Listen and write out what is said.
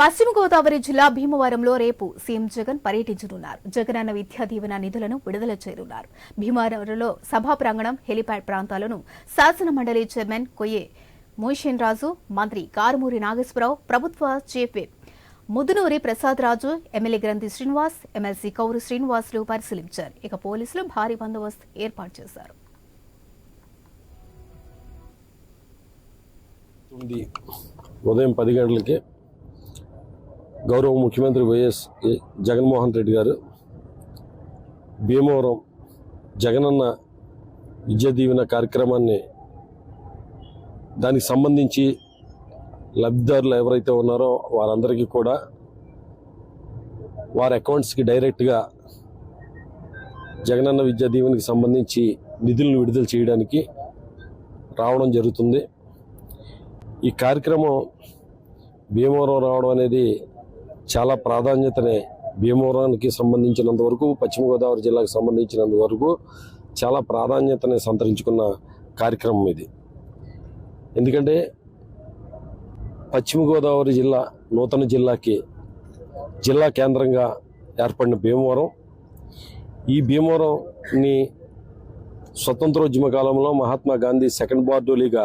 పశ్చిమ గోదావరి జిల్లా భీమవరంలో రేపు సీఎం జగన్ పర్యటించనున్నారు. అన్న విద్యా దీవెన నిధులను విడుదల చేయనున్నారు. భీమవరంలో సభా ప్రాంగణం హెలిప్యాడ్ ప్రాంతాలను శాసన మండలి చైర్మన్ కొయ్యే మోషన్ రాజు మంత్రి కారుమూరి నాగేశ్వరరావు ప్రభుత్వ chief whip Mudunuri Prasad Raju MLA Grandhi Srinivas MLC కౌరు Srinivasulu పరిశీలించారు. ఇక పోలీసులు భారీ బందోబస్తు ఏర్పాటు చేశారు. ఉదయం పది గంటలకి గౌరవ ముఖ్యమంత్రి వైఎస్ ఏ- జగన్మోహన్ రెడ్డి గారు భీమవరం జగనన్న విద్యా దీవెన కార్యక్రమాన్ని దానికి సంబంధించి లబ్ధిదారులు ఎవరైతే ఉన్నారో వారందరికీ కూడా వారి అకౌంట్స్కి డైరెక్ట్గా జగనన్న విద్యా దీవెనకి సంబంధించి నిధులను విడుదల చేయడానికి రావడం జరుగుతుంది. ఈ కార్యక్రమం భీమవరం రావడం అనేది చాలా ప్రాధాన్యతనే భీమవరానికి సంబంధించినంత వరకు పశ్చిమ గోదావరి జిల్లాకు సంబంధించినంత వరకు చాలా ప్రాధాన్యతని సంతరించుకున్న కార్యక్రమం ఇది. ఎందుకంటే పశ్చిమ గోదావరి జిల్లా నూతన జిల్లాకి జిల్లా కేంద్రంగా ఏర్పడిన భీమవరం. ఈ భీమవరంని స్వతంత్రోద్యమ కాలంలో మహాత్మా గాంధీ సెకండ్ బార్డోలీగా